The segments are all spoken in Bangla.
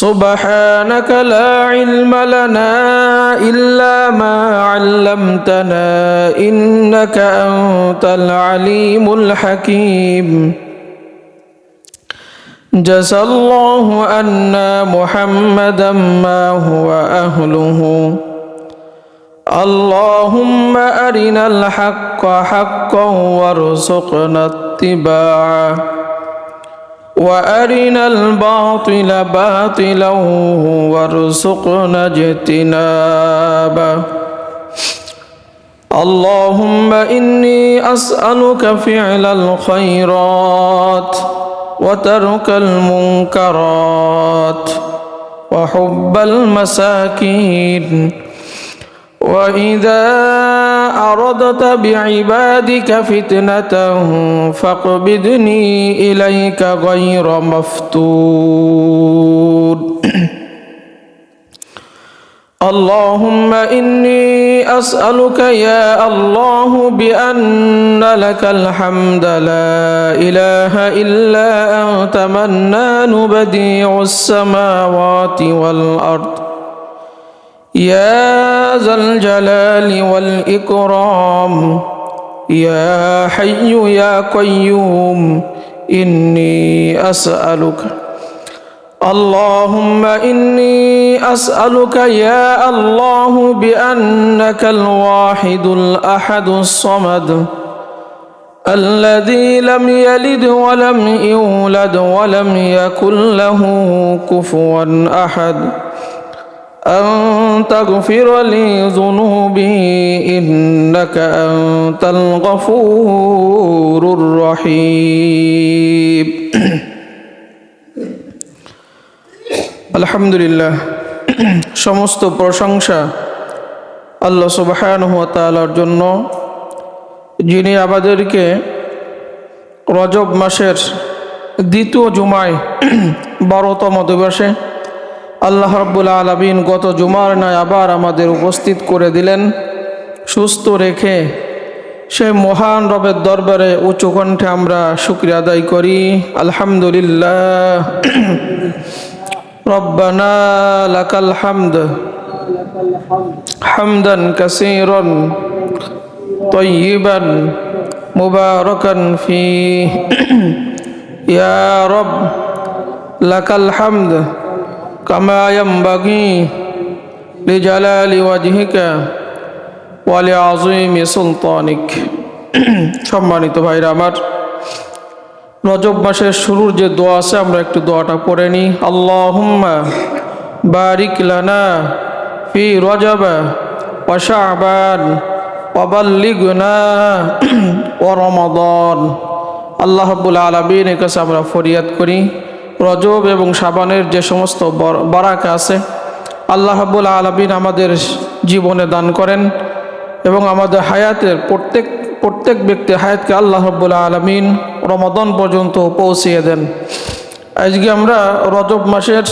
سبحانك لا علم لنا إلا ما علمتنا إنك أنت العليم الحكيم. جزى الله أن محمدا ما هو أهله. اللهم أرنا الحق حقا وارزقنا اتباعه. وأرنا الباطل باطلا وارزقنا اجتنابه. اللهم إني أسألك فعل الخيرات وترك المنكرات وحب المساكين واذا اردت بعبادك فتنه فاقبضني اليك غير مفتون اللهم اني اسالك يا الله بان لك الحمد لا اله الا انت منان بديع السماوات والارض يا ذا الجلال والإكرام. يا حي يا قيوم إني أسألك. اللهم إني أسألك يا الله بأنك الواحد الأحد الصمد الذي لم يلد ولم يولد ولم يكن له كفوا أحد. أن تغفر لي ذنوبي إنك أنت الغفور الرحيم আলহামদুলিল্লাহ সমস্ত প্রশংসা আল্লাহ সুবাহানহ তালার জন্য যিনি আমাদেরকে রজব মাসের দ্বিতীয় জুমায় বারোতম দিবসে আল্লাহ রব্বুল আলমিন গত জুমার নয় আবার আমাদের উপস্থিত করে দিলেন সুস্থ রেখে সে মহান রবের দরবারে উঁচু কণ্ঠে আমরা শুক্রিয়া আদায় করি আলহামদুলিল্লাহ রব্বানা লাকাল হামদ হামদান কাসীরান طيبا مباركا فيه يا رب لك الحمد كما ينبغي لجلال وجهك ولعظيم سلطانك সম্মানিত ভাইরা আমার রজব মাসের শুরুর যে দোয়া আছে আমরা একটু দোয়াটা পড়ে নিই আল্লাহুম্মা বারিক লানা ফি রজব ওয়া শাবান ওয়া বাল্লিগনা ওয়া রমাদান আল্লাহ রাব্বুল আলামিনের কাছে আমরা ফরিয়াদ করি রজব এবং সাবানের যে সমস্ত বারাকা আছে, আল্লাহ রাব্বুল আলমিন আমাদের জীবনে দান করেন এবং আমাদের হায়াতের প্রত্যেক প্রত্যেক ব্যক্তি হায়াতকে আল্লাহ রাব্বুল আলমিন রমাদন পর্যন্ত পৌঁছিয়ে দেন। আজকে আমরা রজব মাসের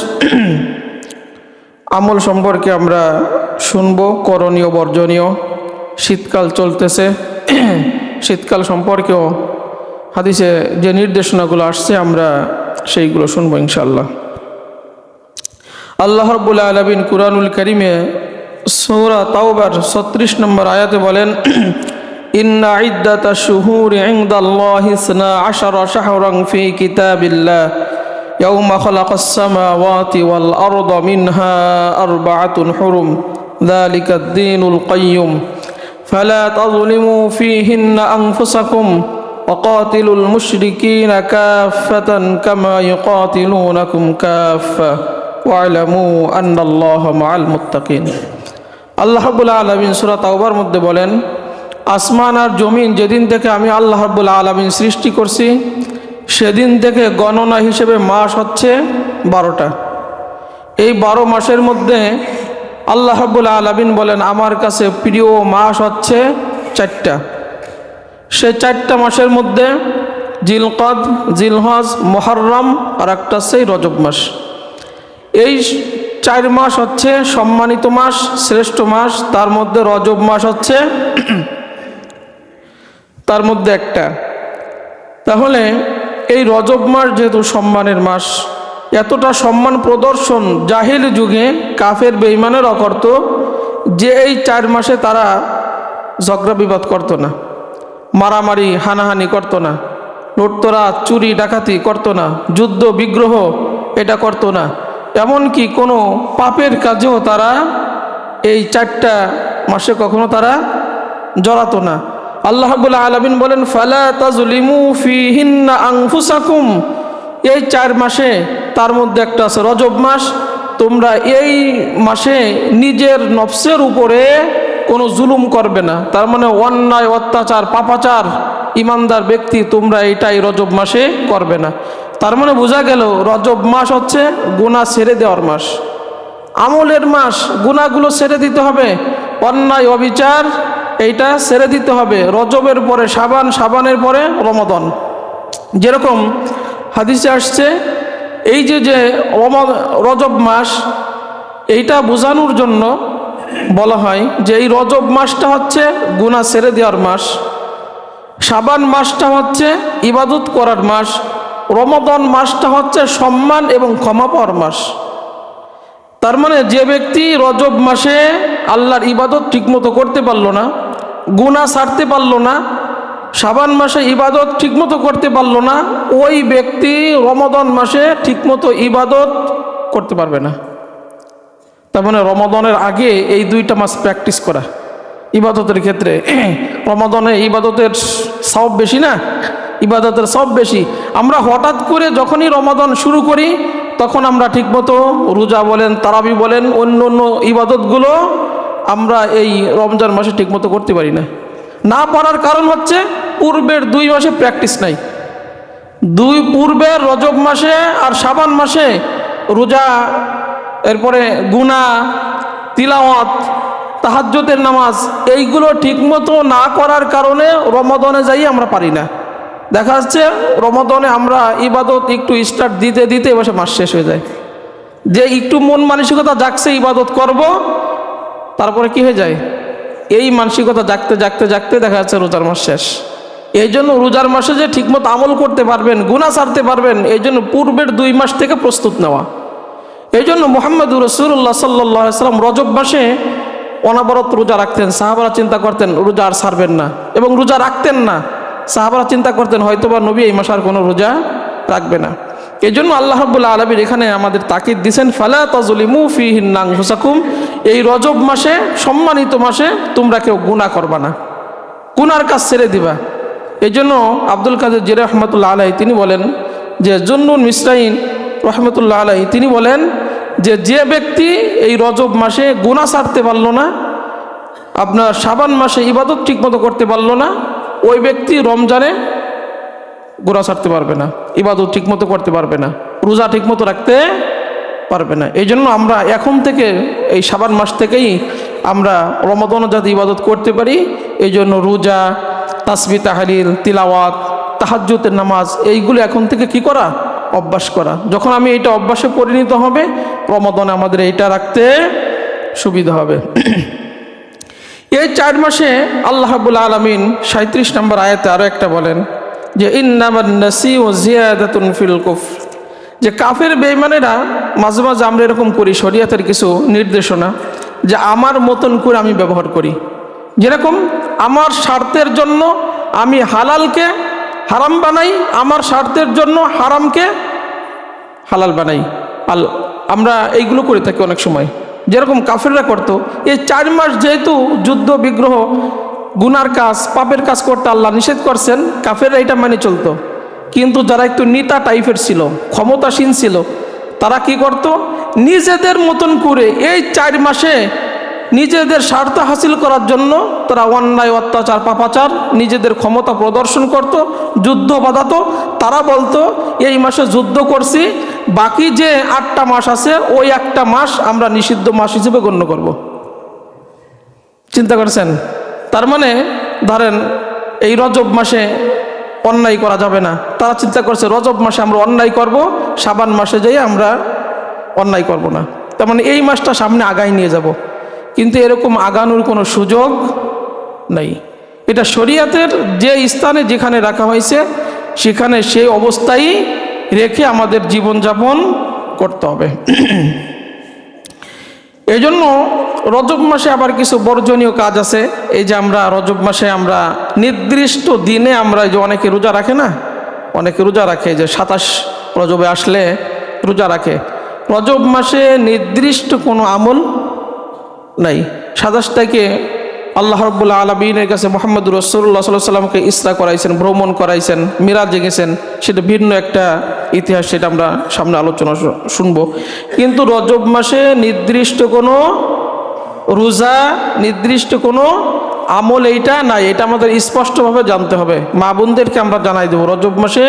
আমল সম্পর্কে আমরা শুনব, করণীয়, বর্জনীয়। শীতকাল চলতেছে। শীতকাল সম্পর্কেও হাদিসে যে নির্দেশনাগুলো আসছে, আমরা সেইগুলো শুনবো ইনশাল্লাহ আল্লাহ রব্বুল আলমিন কুরআনুল করিমে সৌরা তাওবার ছত্রিশ নম্বর আয়াতে বলেন ইন্না ইদ্দাতা শুহুর ইনদাল্লাহি ইসনা আশারা শাহরান ফি কিতাবিল্লাহ يوم خلق السماوات والأرض منها أربعة حرم ذلك الدين القيم فلا تظلموا فيهن أنفسكم وقاتلوا المشركين كافة كما يقاتلونكم كافة واعلموا أن الله مع المتقين আল্লাহ রাব্বুল আলামিন সূরা তাওবার মধ্যে বলেন আসমান আর জমিন যেদিন থেকে আমি আল্লাহ রাব্বুল আলামিন সৃষ্টি করছি সেদিন থেকে গণনা হিসেবে মাস হচ্ছে বারোটা এই বারো মাসের মধ্যে আল্লাহ রাব্বুল আলামিন বলেন আমার কাছে প্রিয় মাস হচ্ছে চারটা সে চারটা মাসের মধ্যে জিলকদ, জিলহজ, মোহরম আর একটা সেই রজব মাস। এই চার মাস হচ্ছে সম্মানিত মাস, শ্রেষ্ঠ মাস। তার মধ্যে রজব মাস হচ্ছে, তার মধ্যে একটা। তাহলে এই রজব মাস যেহেতু সম্মানের মাস, এতটা সম্মান প্রদর্শন জাহিল যুগে কাফের বেইমানের করত যে এই চার মাসে তারা ঝগড়া বিবাদ করতো না। মারামারি, হানাহানি করতো না। লুটতরা, চুরি, ডাকাতি করতো না। যুদ্ধ, বিগ্রহ, এটা করতো না। এমনকি কোনো পাপের কাজেও তারা এই চারটা মাসে কখনো তারা জড়াতো না। আল্লাহ রাব্বুল আলামিন বলেন, ফালা তাজলিমু ফিহিন্না আনফুসাকুম। এই চার মাসে তার মধ্যে একটা আছে রজব মাস। তোমরা এই মাসে নিজের নফসের উপরে কোনো জুলুম করবে না। তার মানে অন্যায়, অত্যাচার, পাপাচার, ইমানদার ব্যক্তি তোমরা এটাই রজব মাসে করবে না। তার মানে বোঝা গেল, রজব মাস হচ্ছে গুণা ছেড়ে দেওয়ার মাস। আমলের মাস গুণাগুলো ছেড়ে দিতে হবে। অন্যায়, অবিচার, এইটা ছেড়ে দিতে হবে। রজবের পরে সাবান, সাবানের পরে রমদন। যেরকম হাদিসে আসছে, এই যে যে রজব মাস, এইটা বোঝানোর জন্য বলা হয় যে এই রজব মাসটা হচ্ছে গুণা ছেড়ে দেওয়ার মাস। সাবান মাসটা হচ্ছে ইবাদত করার মাস। রমদন মাসটা হচ্ছে সম্মান এবং ক্ষমা পাওয়ার মাস। তার মানে যে ব্যক্তি রজব মাসে আল্লাহর ইবাদত ঠিকমতো করতে পারল না গুণা ছাড়তে পারল না সাবান মাসে ইবাদত ঠিকমতো করতে পারল না, ওই ব্যক্তি রমদন মাসে ঠিকমতো ইবাদত করতে পারবে না। তার মানে রমদনের আগে এই দুইটা মাস প্র্যাকটিস করা। ইবাদতের ক্ষেত্রে রমদনে ইবাদতের সব বেশি না? ইবাদতের সব বেশি। আমরা হঠাৎ করে যখনই রমাদন শুরু করি, তখন আমরা ঠিকমতো রোজা বলেন, তারাবি বলেন, অন্য অন্য ইবাদতগুলো আমরা এই রমজান মাসে ঠিকমতো করতে পারি না। না পারার কারণ হচ্ছে পূর্বের দুই মাসে প্র্যাকটিস নাই। দুই পূর্বের রজব মাসে আর সাবান মাসে রোজা এরপরে গুনা তিলাওয়াত তাহাজ্জতের নামাজ, এইগুলো ঠিকমতো না করার কারণে রমদনে যাই আমরা পারি না। দেখা যাচ্ছে রমদনে আমরা ইবাদত একটু স্টার্ট দিতে দিতে বসে মাস শেষ হয়ে যায়। যে একটু মন মানসিকতা জাগছে ইবাদত করব, তারপরে কি হয়ে যায়? এই মানসিকতা জাগতে জাগতে জাগতে দেখা যাচ্ছে রোজার মাস শেষ। এই জন্য রোজার মাসে যে ঠিকমতো আমল করতে পারবেন গুণা সারতে পারবেন, এই জন্য পূর্বের দুই মাস থেকে প্রস্তুত নেওয়া। এই জন্য মোহাম্মদ রসুল্লাহ সাল্লাহ সাল্লাম রজব মাসে অনাবরত রোজা রাখতেন। সাহাবারা চিন্তা করতেন, রোজা আর সারবেন না। এবং রোজা রাখতেন না। সাহাবারা চিন্তা করতেন, হয়তোবা নবী এই মাস আর কোনো রোজা রাখবে না। এই জন্য আল্লাহ রব্বুল্লাহ আলমীর এখানে আমাদের তাকিদ দিছেন, ফালা তাজলিমু ফি হিন্নাং হুসাকুম এই রজব মাসে, সম্মানিত মাসে তোমরা কেউ গুণা করবা না। গুনার কাজ ছেড়ে দিবা। এই জন্য আব্দুল কাদের জির রহমতুল্লাহ আলাই তিনি বলেন যে, জন্নুন মিসরাইন রহমতুল্লাহ আলাই তিনি বলেন যে যে ব্যক্তি এই রজব মাসে গুণা সারতে পারল না, আপনার সাবান মাসে ইবাদত ঠিকমতো করতে পারল না, ওই ব্যক্তি রমজানে গোড়া সারতে পারবে না, ইবাদত ঠিকমতো করতে পারবে না, রোজা ঠিকমতো রাখতে পারবে না। এই জন্য আমরা এখন থেকে, এই সাবান মাস থেকেই আমরা রমদন যাতে ইবাদত করতে পারি। এই জন্য রোজা, তাসবি, তাহালিল, তিলাওয়াত তাহাজ্জুতের নামাজ, এইগুলো এখন থেকে কি করা? অভ্যাস করা। যখন আমি এটা অভ্যাসে পরিণত হবে, রমদনে আমাদের এইটা রাখতে সুবিধা হবে। এই চার মাসে আল্লাহ রাব্বুল আলমিন সাঁত্রিশ নম্বর আয়াতে আরও একটা বলেন যে, ইন্নামান নাসি ও জিয়াদাতুন ফিল কুফ যে, কাফের বেইমানেরা মাঝে মাঝে আমরা এরকম করি, শরিয়াতের কিছু নির্দেশনা, যে, আমার মতন করে আমি ব্যবহার করি। যেরকম, আমার স্বার্থের জন্য আমি হালালকে হারাম বানাই, আমার স্বার্থের জন্য হারামকে হালাল বানাই। আল, আমরা এইগুলো করে থাকি অনেক সময়। যেরকম কাফেররা করতো, এই চার মাস যেহেতু যুদ্ধ, বিগ্রহ, গুনার কাজ, পাপের কাজ করতে আল্লাহ নিষেধ করছেন, কাফেররা এটা মানে চলতো। কিন্তু যারা একটু নিতা টাইপের ছিল, ক্ষমতাসীন ছিল, তারা কি করত? নিজেদের মতন করে এই চার মাসে নিজেদের স্বার্থ হাসিল করার জন্য তারা অন্যায়, অত্যাচার, পাপাচার নিজেদের ক্ষমতা প্রদর্শন করত, যুদ্ধ বাধাতো। তারা বলতো, এই মাসে যুদ্ধ করছি, বাকি যে আটটা মাস আছে, ওই একটা মাস আমরা নিষিদ্ধ মাস হিসেবে গণ্য করব। চিন্তা করছেন? তার মানে ধরেন, এই রজব মাসে অন্যায় করা যাবে না। তারা চিন্তা করছে, রজব মাসে আমরা অন্যায় করব, সাবান মাসে যাই আমরা অন্যায় করব না। তার মানে এই মাসটা সামনে আগায় নিয়ে যাব। কিন্তু এরকম আগানোর কোনো সুযোগ নেই। এটা শরিয়াতের যে স্থানে যেখানে রাখা হয়েছে, সেখানে সেই অবস্থায় রেখে আমাদের জীবনযাপন করতে হবে। এই জন্য রজব মাসে আবার কিছু বর্জনীয় কাজ আছে। এই যে আমরা রজব মাসে আমরা নির্দিষ্ট দিনে আমরা যে অনেকে রোজা রাখে না, অনেকে রোজা রাখে, যে সাতাশ রজবে আসলে রোজা রাখে। রজব মাসে নির্দিষ্ট কোনো আমল নাই। সাতাশটাকে আল্লাহ রব্বুল্লা আলমিনের কাছে মোহাম্মদ রসুল্লাহ সাল্লাহ সাল্লামকে ইসরা করাইছেন, ভ্রমণ করাইছেন, মিরাজে গেছেন সেটা ভিন্ন একটা ইতিহাস সেটা আমরা সামনে আলোচনা শুনব। কিন্তু রজব মাসে নির্দিষ্ট কোনো রোজা, নির্দিষ্ট কোনো আমল এইটা নাই। এটা আমাদের স্পষ্টভাবে জানতে হবে। মা বোনদেরকে আমরা জানাই দেবো, রজব মাসে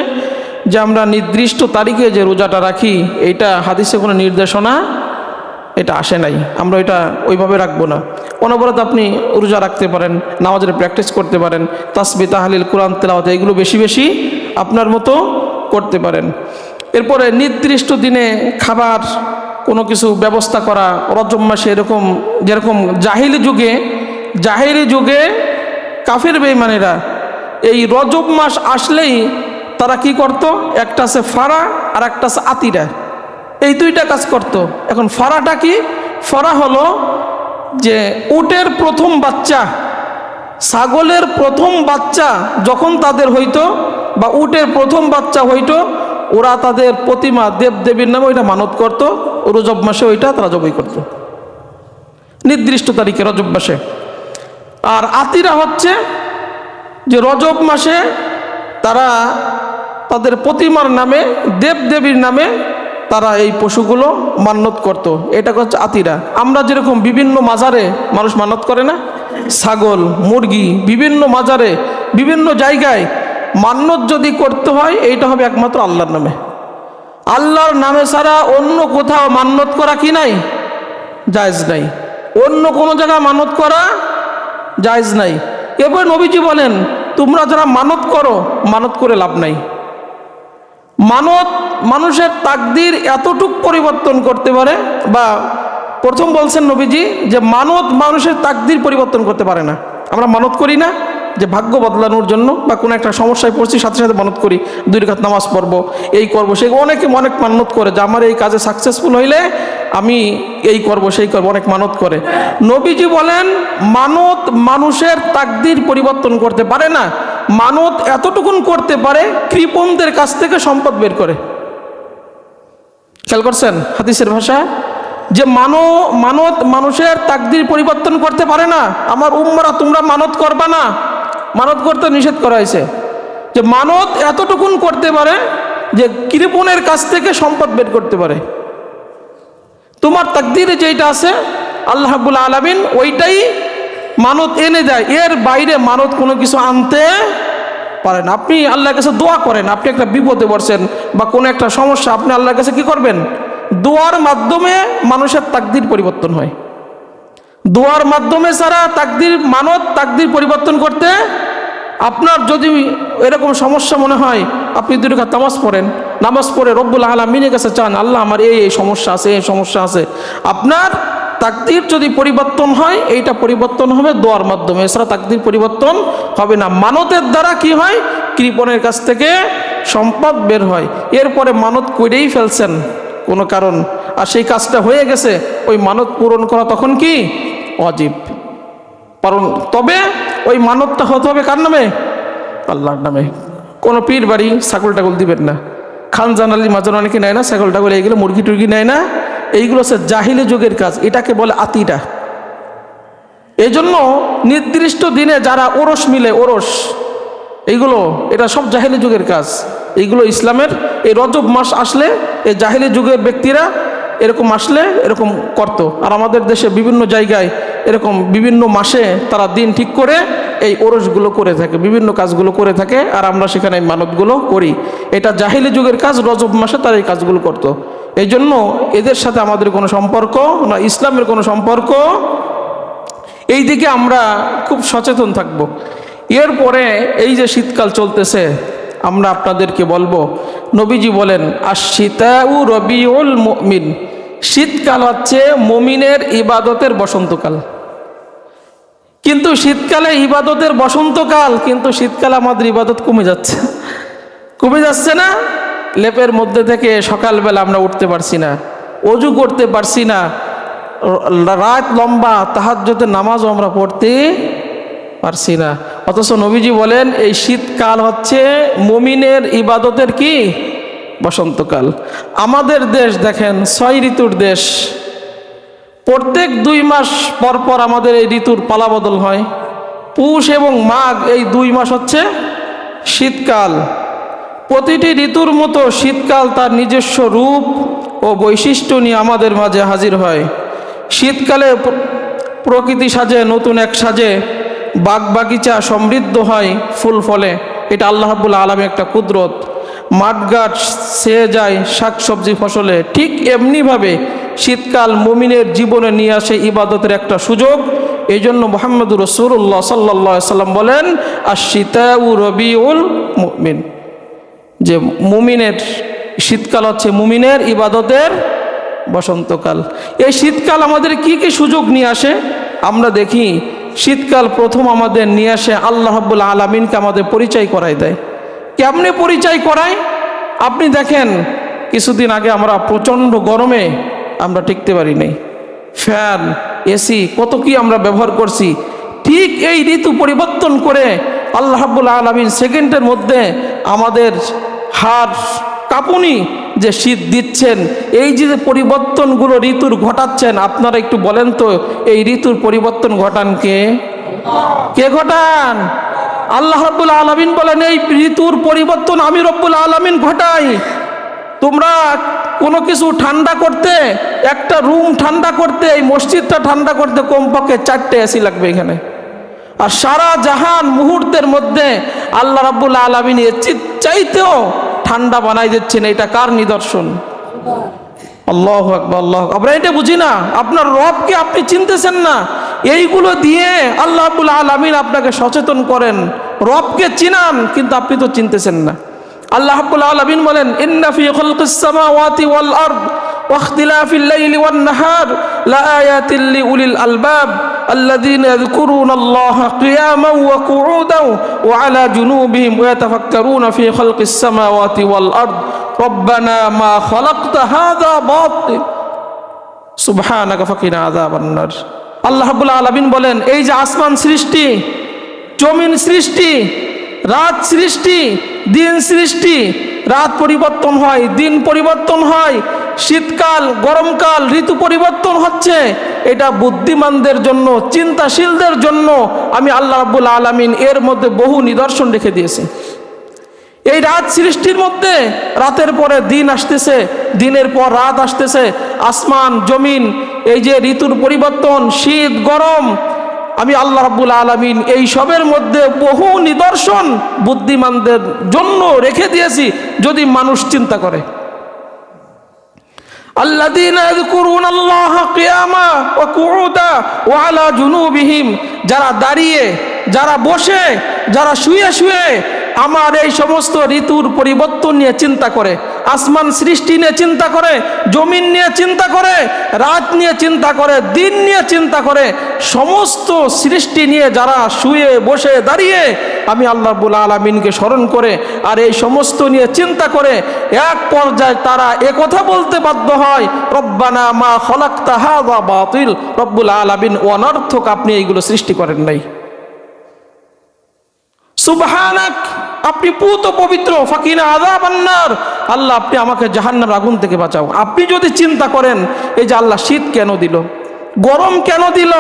যে আমরা নির্দিষ্ট তারিখে যে রোজাটা রাখি, এইটা হাদিসে কোনো নির্দেশনা এটা আসে নাই। আমরা এটা ওইভাবে রাখব না। অনবরত আপনি রোজা রাখতে পারেন, নামাজের প্র্যাকটিস করতে পারেন তাসবি তাহালিল, কোরআন, তেলাওয়াত এগুলো বেশি বেশি আপনার মতো করতে পারেন। এরপরে নির্দিষ্ট দিনে খাবার কোনো কিছু ব্যবস্থা করা, রজব মাসে এরকম, যেরকম জাহিলি যুগে জাহিলি যুগে কাফের বেইমানেরা এই রজব মাস আসলেই তারা কি করত? একটা আছে ফাড়া আর একটা আছে আতিরা। এই দুইটা কাজ করত। এখন ফরাটা কি? ফরা হলো যে উটের প্রথম বাচ্চা, ছাগলের প্রথম বাচ্চা যখন তাদের হইতো বা উটের প্রথম বাচ্চা হইতো, ওরা তাদের প্রতিমা দেব দেবীর নামে ওইটা মানত করত, রজব মাসে ওইটা তারা জবাই করত। নির্দিষ্ট তারিখে রজব মাসে। আর আতিরা হচ্ছে যে রজব মাসে তারা তাদের প্রতিমার নামে দেব দেবীর নামে তারা এই পশুগুলো মান্যত করত। এটা হচ্ছে আতিরা। আমরা যেরকম বিভিন্ন মাজারে মানুষ মানত করে না? ছাগল, মুরগি, বিভিন্ন মাজারে, বিভিন্ন জায়গায় মান্যত যদি করতে হয়, এইটা হবে একমাত্র আল্লাহর নামে। আল্লাহর নামে ছাড়া অন্য কোথাও মান্যত করা কি নাই? জায়জ নাই। অন্য কোনো জায়গায় মানত করা জায়জ নাই। এরপর নবীজি বলেন, তোমরা যারা মানত করো মানত করে লাভ নাই। মানত মানুষের তাকদির এতটুক পরিবর্তন করতে পারে বা প্রথম বলছেন নবীজি যে মানত মানুষের তাকদির পরিবর্তন করতে পারে না। আমরা মানত করি না যে ভাগ্য বদলানোর জন্য বা কোনো একটা সমস্যায় পড়ছি, সাথে সাথে মানত করি, দুই রেখাত নামাজ পড়ব, এই করব, সেই অনেকে অনেক মানত করে যে আমার এই কাজে সাকসেসফুল হইলে আমি এই করব, সেই করব, অনেক মানত করে। নবীজি বলেন, মানত মানুষের তাকদির পরিবর্তন করতে পারে না। মানত এতটুকুন করতে পারে, কৃপণদের কাছ থেকে সম্পদ বের করে। খেয়াল করছেন হাদিসের ভাষা? যে মানো, মানত মানুষের তাকদির পরিবর্তন করতে পারে না, আমার উম্মরা তোমরা মানত করবা না। মানত করতে নিষেধ করা হয়েছে। যে মানত এতটুকুন করতে পারে, যে কৃপণের কাছ থেকে সম্পদ বের করতে পারে। তোমার তাকদিরে যেটা আছে, আল্লাহ রাব্বুল আলামিন ওইটাই মানত এনে দেয়। এর বাইরে মানত কোনো কিছু আনতে পারেন আপনি আল্লাহর কাছে দোয়া করেন, আপনি একটা বিপদে পড়ছেন বা কোনো একটা সমস্যা, আপনি আল্লাহর কাছে কি করবেন? দোয়ার মাধ্যমে মানুষের তাকদির পরিবর্তন হয়। দোয়ার মাধ্যমে ছাড়া তাকদির, মানত, তাকদির পরিবর্তন করতে আপনার যদি এরকম সমস্যা মনে হয়, আপনি রেখা নামাজ পড়েন। নামাজ পড়ে রব্বুল আলমিনের কাছে চান, আল্লাহ আমার এই এই সমস্যা আছে, এই সমস্যা আছে। আপনার তাকদির যদি পরিবর্তন হয়, এইটা পরিবর্তন হবে দোয়ার মাধ্যমে। এছাড়া তাকদির পরিবর্তন হবে না। মানতের দ্বারা কি হয়? কৃপণের কাছ থেকে সম্পদ বের হয়। এরপরে মানত করেই ফেলছেন কোনো কারণ। আর সেই কাজটা হয়ে গেছে। ওই মানত পূরণ করা তখন কি? অজীব। কারণ তবে ওই মানতটা হতে হবে কার নামে? আল্লাহর নামে। কোনো পীর বাড়ি ছাগল টাগল দিবেন না। খান জানালি মাজন অনেকে নেয় না, ছাগল টাগল এইগুলো মুরগি টুরগি নেয় না। এইগুলো হচ্ছে জাহিলি যুগের কাজ, এটাকে বলে আতিটা। এই জন্য নির্দিষ্ট দিনে যারা ওরস মিলে, ওরস এইগুলো এটা সব জাহিলি যুগের কাজ। এইগুলো ইসলামের, এই রজব মাস আসলে এই জাহিলি যুগের ব্যক্তিরা এরকম আসলে এরকম করত। আর আমাদের দেশে বিভিন্ন জায়গায় এরকম বিভিন্ন মাসে তারা দিন ঠিক করে এই ওরসগুলো করে থাকে, বিভিন্ন কাজগুলো করে থাকে, আর আমরা সেখানে মানতগুলো করি। এটা জাহিলি যুগের কাজ, রজব মাসে তারা এই কাজগুলো করত। এই জন্য এদের সাথে আমাদের কোনো সম্পর্ক না, ইসলামের কোনো সম্পর্ক। এই দিকে আমরা খুব সচেতন থাকব। এরপরে এই যে শীতকাল চলতেছে, আমরা আপনাদেরকে বলব, নবীজি বলেন আশিতাউ রবিউল মুমিন। শীতকাল হচ্ছে মমিনের ইবাদতের বসন্তকাল। কিন্তু শীতকালে ইবাদতের বসন্তকাল, কিন্তু শীতকালে আমাদের ইবাদত কমে যাচ্ছে। কমে যাচ্ছে না? লেপের মধ্যে থেকে সকালবেলা আমরা উঠতে পারছি না, অজু করতে পারছি না রাত লম্বা তাহাজ্জতে নামাজও আমরা পড়তে পারছি না। অথচ নবীজি বলেন, এই শীতকাল হচ্ছে মুমিনের ইবাদতের কি? বসন্তকাল। আমাদের দেশ দেখেন, ছয় ঋতুর দেশ। প্রত্যেক দুই মাস পর পর আমাদের এই ঋতুর পালাবদল হয়। পুষ এবং মাঘ, এই দুই মাস হচ্ছে শীতকাল। প্রতিটি ঋতুর মতো শীতকাল তার নিজস্ব রূপ ও বৈশিষ্ট্য নিয়ে আমাদের মাঝে হাজির হয়। শীতকালে প্রকৃতি সাজে, নতুন এক সাজে বাগ বাগিচা সমৃদ্ধ হয় ফুল ফলে। এটা আল্লাহ রাব্বুল আলমী একটা কুদরত। মাঠঘাট সেয়ে যায় শাকসবজি ফসলে। ঠিক এমনিভাবে শীতকাল মুমিনের জীবনে নিয়ে আসে ইবাদতের একটা সুযোগ। এই জন্য মোহাম্মদুর রসুল্লাহ সাল্লা সাল্লাম বলেন আর শীতাউ রবিউল মুমিন। যে মুমিনের শীতকাল হচ্ছে মুমিনের ইবাদতের বসন্তকাল। এই শীতকাল আমাদের কি কি সুযোগ নিয়ে আসে? আমরা দেখি শীতকাল প্রথম আমাদের নিয়ে আসে আল্লাহ রাব্বুল আলমিনকে আমাদের পরিচয় করাই দেয়। কেমনে পরিচয় করায়? আপনি দেখেন, কিছুদিন আগে আমরা প্রচণ্ড গরমে আমরা টিকতে পারি নাই ফ্যান, এসি, কত কি আমরা ব্যবহার করছি। ঠিক এই ঋতু পরিবর্তন করে আল্লাহ আলমিন সেকেন্ডের মধ্যে আমাদের হার কাঁপুনি যে শীত দিচ্ছেন, এই যে পরিবর্তনগুলো ঋতুর ঘটাচ্ছেন, আপনারা একটু বলেন তো, এই ঋতুর পরিবর্তন ঘটান কে? কে ঘটান? আল্লাহ রব্বুল আলমিন বলেন, এই ঋতুর পরিবর্তন আমি রব্বুল আলমিন ঘটাই। তোমরা কোনো কিছু ঠান্ডা করতে, একটা রুম ঠান্ডা করতে, এই মসজিদটা ঠান্ডা করতে কমপক্ষে চারটে এসি লাগবে এখানে। আর সারা জাহান মুহূর্তের মধ্যে আল্লাহ রাব্বুল আলমিন এর চাইতেও ঠান্ডা বানাই দিচ্ছেন, এটা কার নিদর্শন? আল্লাহ আকবর, আল্লাহ আমরা এটা বুঝি না। আপনার রবকে আপনি চিনতেছেন না। এইগুলো দিয়ে আল্লাহ রাব্বুল আলমিন আপনাকে সচেতন করেন। রবকে চিনান, কিন্তু আপনি তো চিনতেছেন না। আল্লাহ রাব্বুল আলমিন বলেন, ইন্না ফি খালকিস ওয়াল আরদ। واختلاف الليل والنهار لآيات لأولي الألباب الذين يذكرون الله قياما وقعودا وعلى جنوبهم ويتفكرون في خلق السماوات والأرض ربنا ما خلقت هذا باطل সুবহানাকা ফাকিনা আযাবান নার আল্লাহ রাব্বুল আলামিন বলেন এই যে আসমান সৃষ্টি জমিন সৃষ্টি রাত সৃষ্টি দিন সৃষ্টি রাত পরিবর্তন হয় দিন পরিবর্তন হয় শীতকাল, গরমকাল, ঋতু পরিবর্তন হচ্ছে। এটা বুদ্ধিমানদের জন্য, চিন্তাশীলদের জন্য আমি আল্লাহ রাব্বুল আলামিন এর মধ্যে বহু নিদর্শন রেখে দিয়েছি। এই রাত সৃষ্টির মধ্যে রাতের পরে দিন আসতেছে, দিনের পর রাত আসতেছে। আসমান, জমিন, এই যে ঋতুর পরিবর্তন, শীত, গরম, আমি আল্লাহ রাব্বুল আলমিন এই সবের মধ্যে বহু নিদর্শন বুদ্ধিমানদের জন্য রেখে দিয়েছি, যদি মানুষ চিন্তা করে। الذين يذكرون الله قياما وقعودا وعلى جنوبهم যারা দাঁড়িয়ে যারা বসে যারা শুয়ে শুয়ে আমার এই সমস্ত ঋতুর পরিবর্তন নিয়ে চিন্তা করে আসমান সৃষ্টি নিয়ে চিন্তা করে, জমিন নিয়ে চিন্তা করে, রাত নিয়ে চিন্তা করে, দিন নিয়ে চিন্তা করে, সমস্ত সৃষ্টি নিয়ে যারা শুয়ে বসে দাঁড়িয়ে আমি আল্লাহ রাব্বুল আলমিনকে স্মরণ করে আর এই সমস্ত নিয়ে চিন্তা করে, এক পর্যায়ে তারা একথা বলতে বাধ্য হয়, রব্বানা মা খলাক তাহা বাতিল। রব্বুল আলামিন অনর্থক আপনি এইগুলো সৃষ্টি করেন নাই। সুবহানাক! আপনি পুত পবিত্র, ফাকিনা আযাব আন্নার আল্লাহ, আপনি আমাকে জাহান্নার আগুন থেকে বাঁচাও। আপনি যদি চিন্তা করেন, এই যে আল্লাহ শীত কেন দিল? গরম কেন দিল?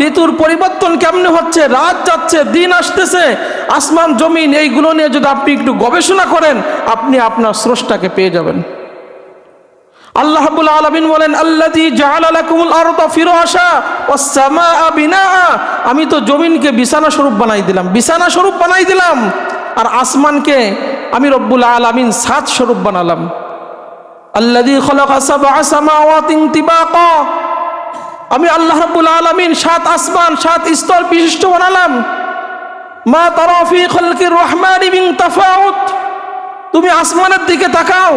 ঋতুর পরিবর্তন কেমনে হচ্ছে? রাত যাচ্ছে, দিন আসতেছে। আসমান, জমিন, এইগুলো নিয়ে যদি আপনি একটু গবেষণা করেন, আপনি আপনার স্রষ্টাকে পেয়ে যাবেন। আল্লাহ রাব্বুল বলেন, আল্লাযী আমি তো জমিনকে বিছানা স্বরূপ বানাই দিলাম। বিছানা স্বরূপ বানাই দিলাম। আর আসমানকে আমি রব্বুল আলামিন সাত স্বরূপ বানালাম। খালাকা সামাওয়াতিন আমি আল্লাহ রাব্বুল আলামিন সাত আসমান, সাত স্তর বিশিষ্ট বানালাম। মা তারা ফি খালকির রহমানি মিন তুমি আসমানের দিকে তাকাও,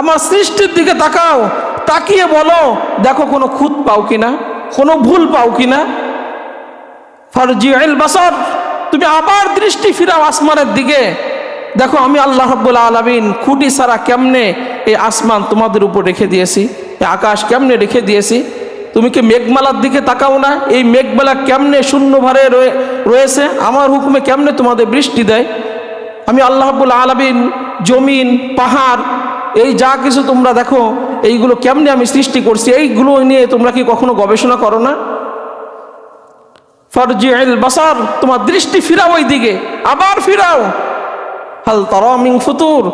আমার সৃষ্টির দিকে তাকাও, তাকিয়ে বলো, দেখো কোনো খুঁত পাও কিনা, কোনো ভুল পাও কিনা। ফারজি বাসর। তুমি আবার দৃষ্টি ফিরাও আসমানের দিকে। দেখো, আমি আল্লাহ রাব্বুল আলামিন খুঁটি সারা কেমনে এই আসমান তোমাদের উপর রেখে দিয়েছি? আকাশ কেমনে রেখে দিয়েছি? তুমি কি মেঘমালার দিকে তাকাও না? এই মেঘমালা কেমনে শূন্য ভারে রয়ে- রয়েছে? আমার হুকুমে কেমনে তোমাদের বৃষ্টি দেয়? আমি আল্লাহ রাব্বুল আলামিন জমিন, পাহাড়, এই যা কিছু তোমরা দেখো, এইগুলো কেমনে আমি সৃষ্টি করছি? এইগুলো নিয়ে তোমরা কি কখনো গবেষণা করো না? ফারজিউল বাসার, তোমার দৃষ্টি ফিরাও ওই দিকে আবার ফিরাও। হাল তারামিং ফুতুর,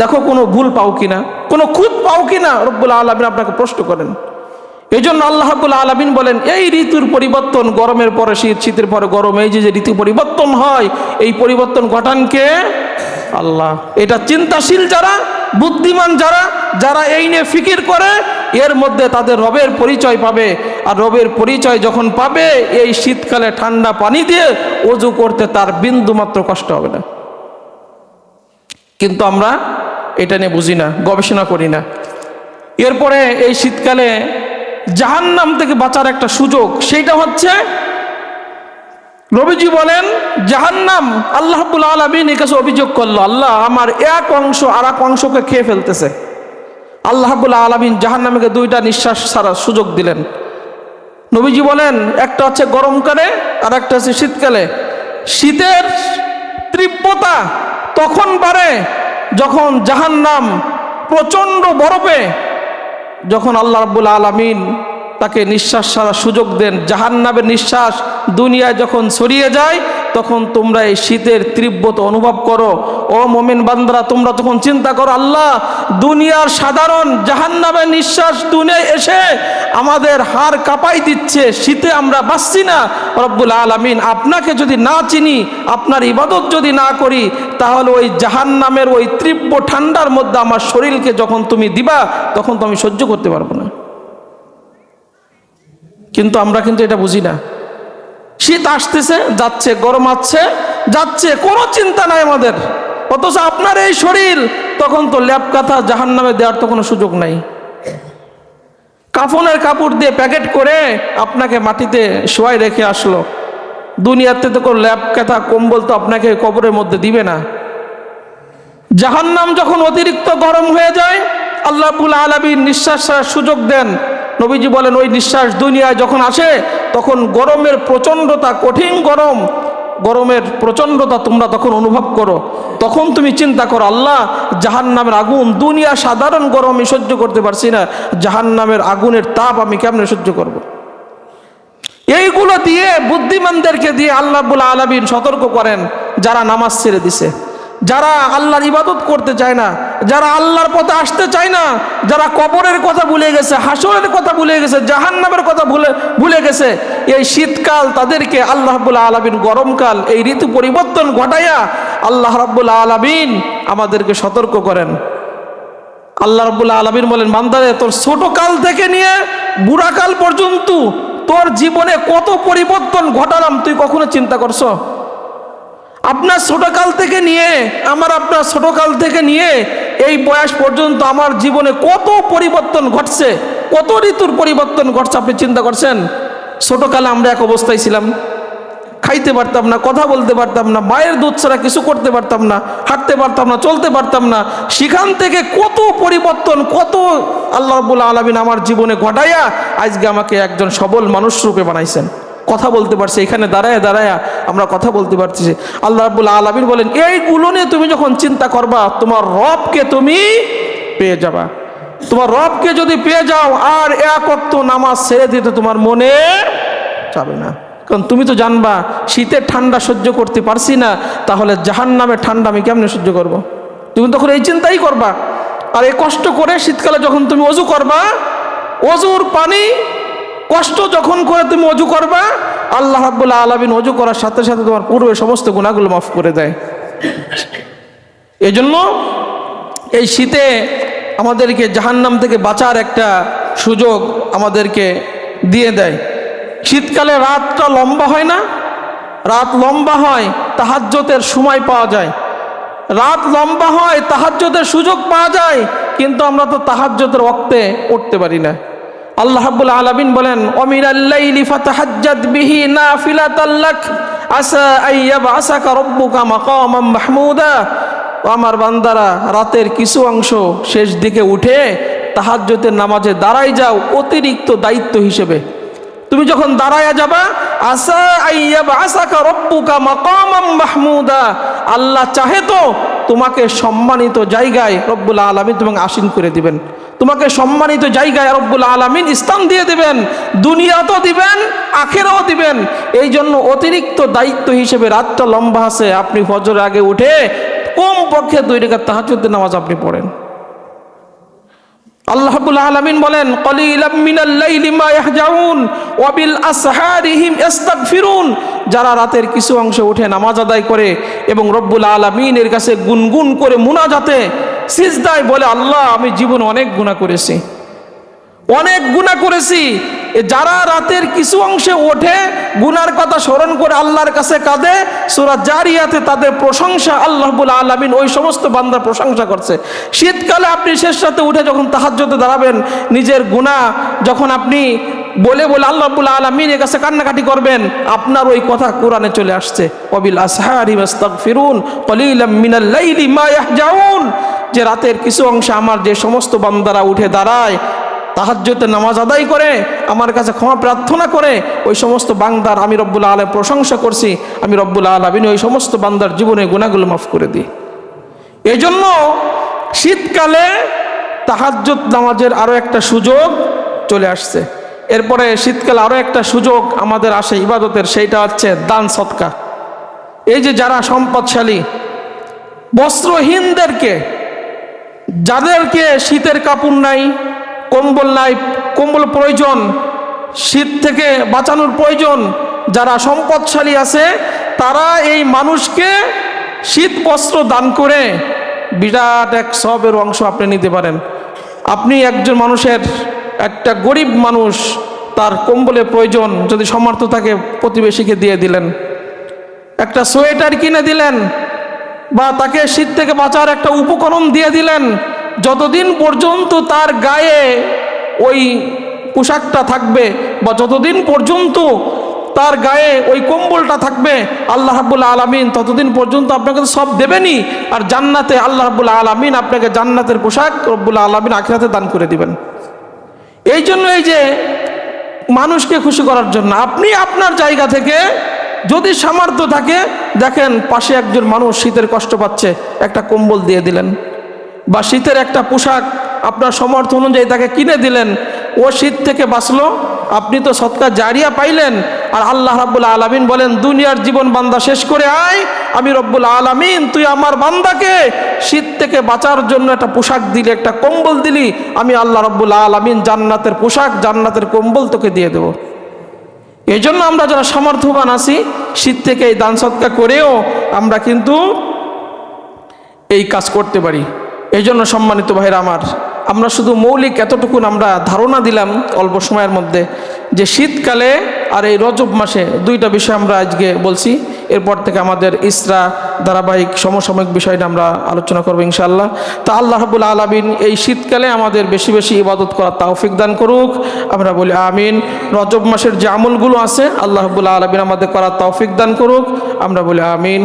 দেখো কোনো ভুল পাও কিনা, কোনো খুঁত পাও কিনা, রব্বুল আলমিন আপনাকে প্রশ্ন করেন। এই জন্য আল্লাহ রাব্বুল আলমিন বলেন, এই ঋতুর পরিবর্তন গরমের পরে শীত, শীতের পরে গরম, এই যে যে ঋতু পরিবর্তন হয়, এই পরিবর্তন ঘটান কে? আল্লাহ। এটা চিন্তাশীল যারা, বুদ্ধিমান যারা যারা এই নিয়ে ফিকির করে, এর মধ্যে তাদের রবের পরিচয় পাবে। আর রবের পরিচয় যখন পাবে, এই শীতকালে ঠান্ডা পানি দিয়ে অজু করতে তার বিন্দু মাত্র কষ্ট হবে না। কিন্তু আমরা এটা নিয়ে বুঝি না, গবেষণা করি না। এরপরে এই শীতকালে জাহান্নাম থেকে বাঁচার একটা সুযোগ, সেইটা হচ্ছে রবিজি বলেন, জাহান্নাম আল্লাহ রাব্বুল আলামিন এর কাছে অভিযোগ করল, আল্লাহ আমার এক অংশ আর এক অংশকে খেয়ে ফেলতেছে। আল্লাহ রাব্বুল আলামিন জাহান্নামকে দুইটা নিঃশ্বাস ছাড়ার সুযোগ দিলেন। নবীজি বলেন, একটা হচ্ছে গরমকালে আর একটা হচ্ছে শীতকালে। শীতের তীব্রতা তখন বাড়ে যখন জাহান নাম প্রচণ্ড বরফে, যখন আল্লাহ রাব্বুল আলামিন তাকে নিঃশ্বাস সারা সুযোগ দেন। জাহান্নামের নিঃশ্বাস দুনিয়ায় যখন ছড়িয়ে যায় তখন তোমরা এই শীতের তীব্রতা অনুভব করো। ও মোমিন বান্দারা, তোমরা তখন চিন্তা করো, আল্লাহ দুনিয়ার সাধারণ জাহান্নামের নিঃশ্বাস দুনিয়ায় এসে আমাদের হার কাঁপাই দিচ্ছে, শীতে আমরা বাঁচছি না। রব্বুল আলামিন, আপনাকে যদি না চিনি, আপনার ইবাদত যদি না করি, তাহলে ওই জাহান্নামের ওই তীব্র ঠান্ডার মধ্যে আমার শরীরকে যখন তুমি দিবা, তখন তো আমি সহ্য করতে পারব না। কিন্তু আমরা কিন্তু এটা বুঝি না। শীত আসতেছে, যাচ্ছে, গরম আসছে, যাচ্ছে, কোনো চিন্তা নাই আমাদের। অথচ আপনার এই শরীর, তখন তো ল্যাপ কাঁথা জাহান নামে দেওয়ার তো কোনো সুযোগ নাই। কাফনের কাপড় দিয়ে প্যাকেট করে আপনাকে মাটিতে শোয়াই রেখে আসলো। দুনিয়াতে তো কোনো ল্যাপ কাঁথা, কম্বল তো আপনাকে কবরের মধ্যে দিবে না। জাহান্নাম যখন অতিরিক্ত গরম হয়ে যায়, আল্লাহ আলমীর নিঃশ্বাস সুযোগ দেন। নবীজি বলেন, ওই নিঃশ্বাস দুনিয়ায় যখন আসে, তখন গরমের প্রচণ্ডতা, কঠিন গরম, গরমের প্রচণ্ডতা তোমরা তখন অনুভব করো তখন তুমি চিন্তা করো, আল্লাহ, জাহান্নামের আগুন দুনিয়া সাধারণ গরম আমি সহ্য করতে পারছি না, জাহান্নামের আগুনের তাপ আমি কেমনে সহ্য করব। এইগুলো দিয়ে বুদ্ধিমানদেরকে দিয়ে আল্লাহ আলমিন সতর্ক করেন, যারা নামাজ ছেড়ে দিছে যারা আল্লাহর ইবাদত করতে চায় না, যারা আল্লাহর পথে আসতে চায় না, যারা কবরের কথা ভুলে গেছে, হাসরের কথা ভুলে গেছে, জাহান্নামের কথা ভুলে ভুলে গেছে, এই শীতকাল তাদেরকে আল্লাহ রাব্বুল আলমিন, গরমকাল এই ঋতু পরিবর্তন ঘটাইয়া আল্লাহ রাব্বুল আলমিন আমাদেরকে সতর্ক করেন। আল্লাহ রাব্বুল আলমিন বলেন, বান্দারে, তোর ছোট কাল থেকে নিয়ে বুড়াকাল পর্যন্ত তোর জীবনে কত পরিবর্তন ঘটালাম, তুই কখনো চিন্তা করছ? আপনার ছোটকাল থেকে নিয়ে, আমার আপনার ছোটকাল থেকে নিয়ে এই বয়স পর্যন্ত আমার জীবনে কত পরিবর্তন ঘটছে, কত ঋতুর পরিবর্তন ঘটছে আপনি চিন্তা করছেন? ছোটকালে আমরা এক অবস্থায় ছিলাম, খাইতে পারতাম না, কথা বলতে পারতাম না, মায়ের দুধ ছাড়া কিছু করতে পারতাম না, হাঁটতে পারতাম না, চলতে পারতাম না, সেখান থেকে কত পরিবর্তন, কত আল্লাহ রবুল্লা আলমিন আমার জীবনে ঘটাইয়া আজকে আমাকে একজন সবল মানুষ রূপে বানাইছেন। কথা বলতে পারছি, এখানে দাঁড়ায় দাঁড়ায় আমরা কথা বলতে পারছি। আল্লাহ রাবুল আলমিন বলেন এইগুলো নিয়ে তুমি যখন চিন্তা করবা, তোমার রবকে তুমি পেয়ে যাবা। তোমার রবকে যদি পেয়ে যাও, আর এক অক্ত নামাজ ছেড়ে দিতে তোমার মনে যাবে না। কারণ তুমি তো জানবা, শীতের ঠান্ডা সহ্য করতে পারছি না, তাহলে জাহান নামে ঠান্ডা আমি কেমনে সহ্য করব। তুমি তখন এই চিন্তাই করবা। আর এই কষ্ট করে শীতকালে যখন তুমি অজু করবা, অজুর পানি কষ্ট যখন করে তুমি অজু করবা, আল্লাহ রাব্বুল্লাহ আলমিন অজু করার সাথে সাথে তোমার পূর্বে সমস্ত গুণাগুলো মাফ করে দেয়। এজন্য এই শীতে আমাদেরকে জাহান্নাম থেকে বাঁচার একটা সুযোগ আমাদেরকে দিয়ে দেয়। শীতকালে রাতটা লম্বা হয় না, রাত লম্বা হয় তাহাজ্যতের সময় পাওয়া যায়। রাত লম্বা হয় তাহাজ্যতের সুযোগ পাওয়া যায়, কিন্তু আমরা তো তাহাজ্যতের অক্তে উঠতে পারি না। আল্লাহ রাব্বুল আলামিন বলেন অমিনাল্লাইলি ফাতাহাজ্জাদ বিহি নাফিলাতাল লাক, আসা আইয়াবআসাকা রাব্বুকা মাকামাম মাহমুদা। আমার বান্দারা, রাতের কিছু অংশ শেষ দিকে উঠে তাহাজ্জতের নামাজে দাঁড়াই যাও, অতিরিক্ত দায়িত্ব হিসেবে। তুমি যখন দাঁড়ায়া যাবা, আসা আইয়াবা আসাকা রব্বুকা মাকামাম মাহমুদা। আল্লাহ চাহে তো তোমাকে সম্মানিত জায়গায় রব্বুল আলমিন তোমাকে আসীন করে দিবেন। তোমাকে সম্মানিত জায়গায় আরব্বুল আলমিন স্থান দিয়ে দিবেন, দুনিয়াতেও দিবেন, আখেরাও দিবেন। এই জন্য অতিরিক্ত দায়িত্ব হিসেবে রাতটা লম্বা আছে, আপনি ফজর আগে উঠে কম পক্ষে দুই রেখা তাহাজুদ্দিন নামাজ আপনি পড়েন আল্লাহ রাব্বুল আলামিন বলেন কলিলাম মিনাল লাইলি মা ইয়াহজাউন ওয়া বিল আসহারিহিম ফিরুন যারা রাতের কিছু অংশে উঠে নামাজ আদায় করে এবং রব্বুল আলমিনের কাছে গুনগুন করে মুনাজাতে, সিজদায় বলে, আল্লাহ, আমি জীবন অনেক গুণা করেছি। অনেক গুণা করেছি। যারা রাতের কিছু অংশে ওঠে, গুনার কথা স্মরণ করে আল্লাহর কাছে কাঁদে, সুরা জারিয়াতে তাদের প্রশংসা আল্লাহবুল আলমিন ওই সমস্ত বান্দার প্রশংসা করছে। শীতকালে আপনি শেষ রাতে উঠে যখন তাহাজ্যতে দাঁড়াবেন, নিজের গুণা যখন আপনি বলে বলে আল্লাহবুল আলমিনের কাছে কান্নাকাটি করবেন, আপনার ওই কথা কোরআনে চলে আসছে। কবিল আসহারি যে রাতের কিছু অংশে আমার যে সমস্ত বান্দারা উঠে দাঁড়ায় তাহাজ্যতে নামাজ আদায় করে, আমার কাছে ক্ষমা প্রার্থনা করে, ওই সমস্ত বান্দার আমি রব্বুল আলম প্রশংসা করছি। আমি রব্বুল আলমিন ওই সমস্ত বান্দার জীবনে গুণাগুলো মাফ করে দিই। এই জন্য শীতকালে তাহাজ্জুদ নামাজের আরও একটা সুযোগ চলে আসছে। এরপরে শীতকালে আরও একটা সুযোগ আমাদের আসে ইবাদতের, সেইটা হচ্ছে দান সৎকা। এই যে যারা সম্পদশালী, বস্ত্রহীনদেরকে, যাদেরকে শীতের কাপড় নাই কম্বল নাই, কম্বল প্রয়োজন, শীত থেকে বাঁচানোর প্রয়োজন, যারা সম্পদশালী আছে, তারা এই মানুষকে শীত বস্ত্র দান করে বিরাট এক সবের অংশ আপনি নিতে পারেন। আপনি একজন মানুষের, একটা গরিব মানুষ, তার কম্বলের প্রয়োজন যদি সমর্থ থাকে প্রতিবেশীকে দিয়ে দিলেন। একটা সোয়েটার কিনে দিলেন, বা তাকে শীত থেকে বাঁচার একটা উপকরণ দিয়ে দিলেন যতদিন পর্যন্ত তার গায়ে ওই পোশাকটা থাকবে বা যতদিন পর্যন্ত তার গায়ে ওই কম্বলটা থাকবে, আল্লাহ রাব্বুল আলমিন ততদিন পর্যন্ত আপনাকে তো সব দেবেনি আর জান্নাতে আল্লাহ রাব্বুল আলমিন আপনাকে জান্নাতের পোশাক রব্বুল আলমিন আখিরাতে দান করে দিবেন। এই জন্য এই যে মানুষকে খুশি করার জন্য, আপনি আপনার জায়গা থেকে যদি সামর্থ্য থাকে, দেখেন পাশে একজন মানুষ শীতের কষ্ট পাচ্ছে, একটা কম্বল দিয়ে দিলেন। বা শীতের একটা পোশাক আপনার সমর্থ অনুযায়ী তাকে কিনে দিলেন, ও শীত থেকে বাঁচলো, আপনি তো সৎকার জারিয়া পাইলেন। আর আল্লাহ রাব্বুল আলমিন বলেন, দুনিয়ার জীবন বান্দা শেষ করে আয়, আমি রব্বুল আলমিন, তুই আমার বান্দাকে শীত থেকে বাঁচার জন্য একটা পোশাক দিলি, একটা কম্বল দিলি, আমি আল্লাহ রব্বুল আলমিন জান্নাতের পোশাক, জান্নাতের কম্বল তোকে দিয়ে দেবো। এই জন্য আমরা যারা সামর্থ্যবান আছি, শীত থেকে এই দান সৎকার করেও আমরা কিন্তু এই কাজ করতে পারি। এই জন্য সম্মানিত ভাইরা আমার, আমরা শুধু মৌলিক এতটুকুন আমরা ধারণা দিলাম অল্প সময়ের মধ্যে যে শীতকালে আর এই রজব মাসে দুইটা বিষয় আমরা আজকে বলছি। এরপর থেকে আমাদের ইসরা ধারাবাহিক সমসাময়িক বিষয়টা আমরা আলোচনা করব ইনশাআল্লাহ। তা আল্লাহ রাবুল আলমিন এই শীতকালে আমাদের বেশি বেশি ইবাদত করার তাওফিক দান করুক। আমরা বলি আমিন। রজব মাসের যে আমলগুলো আছে, আল্লাহ রাবুল আলমিন আমাদের করার তৌফিক দান করুক। আমরা বলি আমিন।